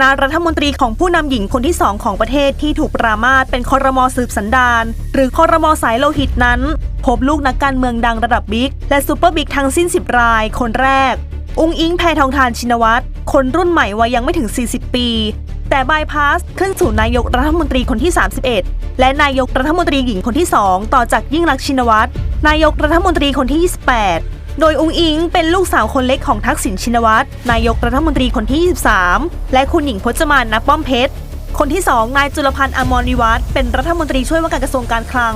คณะรัฐมนตรีของผู้นำหญิงคนที่สองของประเทศที่ถูกปรามาสเป็นคอรมอสืบสันดานหรือคอรมอสายโลหิตนั้น พบลูกนักการเมืองดังระดับบิ๊กและซูเปอร์บิ๊กทั้งสิ้น 10 รายคนแรก อุ้งอิงแพทองทานชินวัตรคนรุ่นใหม่วัยยังไม่ถึง 40 ปี แต่บายพาสขึ้นสู่นายกรัฐมนตรีคนที่ 31 และนายกรัฐมนตรีหญิงคนที่ 2 ต่อจากยิ่งลักษณ์ชินวัตรนายกรัฐมนตรีคนที่ 28 โดยอุ้งอิงเป็นลูกสาวคนเล็กของทักษิณชินวัตรนายกรัฐมนตรีคนที่ 23 และคุณหญิงพจมานณป้อมเพชรคนที่ 2 นายจุลพันธ์อมรวิวัฒน์เป็นรัฐมนตรีช่วยว่าการกระทรวงการคลัง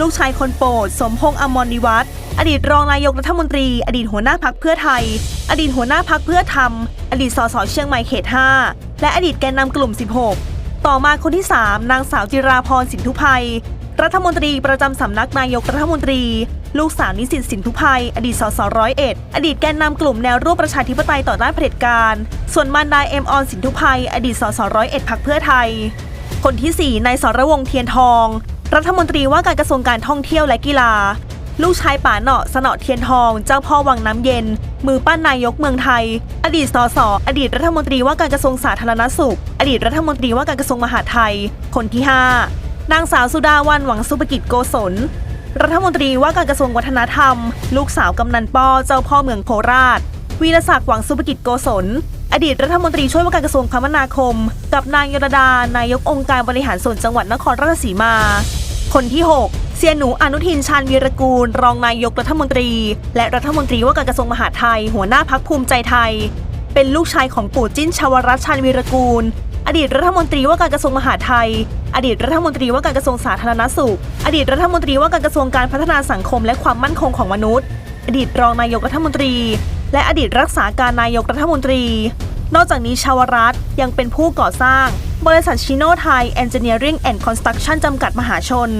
ลูกชายคนโปรด สมพงษ์อมรวิวัฒน์อดีตรองนายกรัฐมนตรี อดีตหัวหน้าพักเพื่อไทย อดีตหัวหน้าพักเพื่อธรรม อดีตสสเชียงใหม่เขต 5 และอดีตแกนนำกลุ่ม 16 ต่อมาคนที่ 3 นางสาวจิราพรสินทุภัย รัฐมนตรีประจำสำนักนายกรัฐมนตรี ลูกสาวนิสิตสินทุภัย อดีตสสร้อยเอ็ดอดีตแกนนำกลุ่มแนวร่วมประชาธิปไตยต่อต้านเผด็จการ ส่วนมารดาเอ็มออนสินทุภัย อดีตสสร้อยเอ็ดพักเพื่อไทย คนที่ 4นายสรวงเทียนทอง รัฐมนตรีว่าการกระทรวงการท่องเที่ยวและกีฬา ลูกชายป่าเนาะสนอเทียนทอง เจ้าพ่อวังน้ำเย็น มือปั้นนายกเมืองไทย อดีตสสอดีตรัฐมนตรีว่าการกระทรวงสาธารณสุข อดีตรัฐมนตรีว่าการกระทรวงมหาดไทย คนที่ 5 นางสาวสุดาวันหวังสุภกิจโกศล รัฐมนตรีว่าการกระทรวงวัฒนธรรม ลูกสาวกำนันป้อเจ้าพ่อเมืองโคราช วีรศักดิ์หวังสุภกิจโกศล อดีตรัฐมนตรีช่วยว่าการกระทรวงคมนาคม กับนางยลดา นายกองค์การบริหารส่วนจังหวัดนครราชสีมา คนที่ 6เซียหนูอนุทินชาญวีรกูล รองนายกรัฐมนตรี และรัฐมนตรีว่าการกระทรวงมหาดไทย หัวหน้าพักภูมิใจไทย เป็นลูกชายของปู่จิ้นชาวรัตชาญวีรกูล อดีตรัฐมนตรีว่าการกระทรวงมหาดไทย อดีตรัฐมนตรีว่าการกระทรวงสาธารณสุข อดีตรัฐมนตรีว่าการกระทรวงการพัฒนาสังคมและความมั่นคงของมนุษย์ อดีตรองนายกรัฐมนตรี และอดีตรักษาการนายกรัฐมนตรี นอกจากนี้ชาวรัฐยังเป็นผู้ก่อสร้าง บริษัทชิโนไทย Engineering and Construction จำกัดมหาชน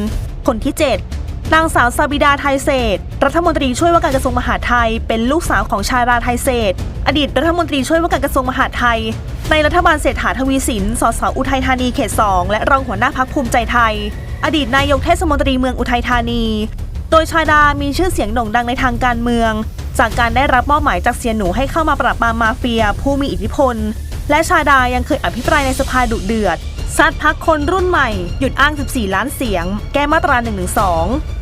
คนที่ 7 นางสาวซาบิดาไทยเศรษฐรัฐมนตรีช่วยว่าการกระทรวงมหาดไทย เป็นลูกสาวของชาดาไทยเศรษฐอดีตรัฐมนตรีช่วยว่าการกระทรวงมหาดไทย ในรัฐบาลเศรษฐาทวีสิน สสอุทัยธานีเขต 2 และรองหัวหน้าพักภูมิใจไทย อดีตนายกเทศมนตรีเมืองอุทัยธานี โดยชาดามีชื่อเสียงโด่งดังในทางการเมือง จากการได้รับมอบหมายจากเซียนหนูให้เข้ามาปราบปรามมาเฟีย ผู้มีอิทธิพล และชาดายังเคยอภิปรายในสภาดุเดือดซัดพักคนรุ่นใหม่หยุดอ้าง 14 ล้านเสียง แก้มาตรา112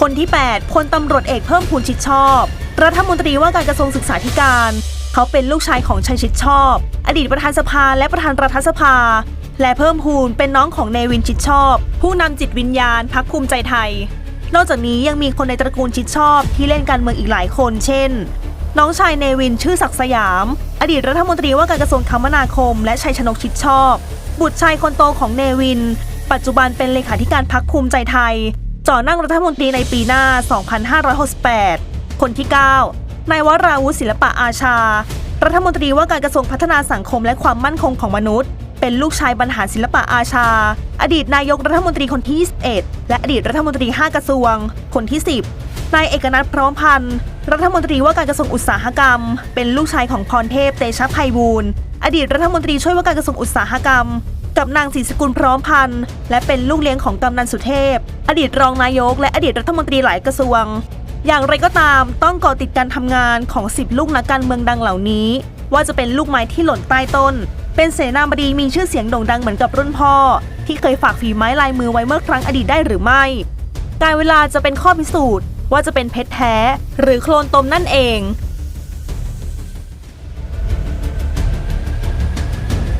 คนที่ 8พลตำรวจเอกเพิ่มพูนชิดชอบ รัฐมนตรีว่าการกระทรวงศึกษาธิการ เขาเป็นลูกชายของชัยชิดชอบ อดีตประธานสภาและประธานรัฐสภา และเพิ่มพูนเป็นน้องของเนวินชิดชอบ ผู้นำจิตวิญญาณพักภูมิใจไทย นอกจากนี้ยังมีคนในตระกูลชิดชอบที่เล่นการเมืองอีกหลายคน เช่น น้องชายเนวินชื่อศักดิ์สยาม อดีตรัฐมนตรีว่าการกระทรวงคมนาคม และชัยชนกชิดชอบ บุตรชายคนโตของเนวิน ปัจจุบันเป็นเลขาธิการพักภูมิใจไทย จ่อนั่งรัฐมนตรีในปีหน้า 2568 คนที่ 9 นายวราวุฒิศิลปะอาชา รัฐมนตรีว่าการกระทรวงพัฒนาสังคมและความมั่นคงของมนุษย์ เป็นลูกชายบรรหารศิลปะอาชา อดีตนายกรัฐมนตรีคนที่ 21 และอดีตรัฐมนตรี 5 กระทรวง คนที่ 10 นายเอกนัทพร้อมพันธ์ รัฐมนตรีว่าการกระทรวงอุตสาหกรรม เป็นลูกชายของพรเทพ เตชะไพบูลอดีตรัฐมนตรีช่วยว่าการกระทรวงอุตสาหกรรม กับนางศรีสกุลพร้อมพันธ์ และเป็นลูกเลี้ยงของกำนันสุเทพ อดีตรองนายก และอดีตรัฐมนตรีหลายกระทรวง อย่างไรก็ตามต้องก่อติดการทำงานของ10ลูกนักการเมืองดังเหล่านี้ ว่าจะเป็นลูกไม้ที่หล่นใต้ต้น เป็นเสนาบดีมีชื่อเสียงโด่งดังเหมือนกับรุ่นพ่อ ที่เคยฝากฝีไม้ลายมือไว้เมื่อครั้งอดีตได้หรือไม่การเวลาจะเป็นข้อพิสูจน์ ว่าจะเป็นเพชรแท้ หรือโคลนตมนั่นเอง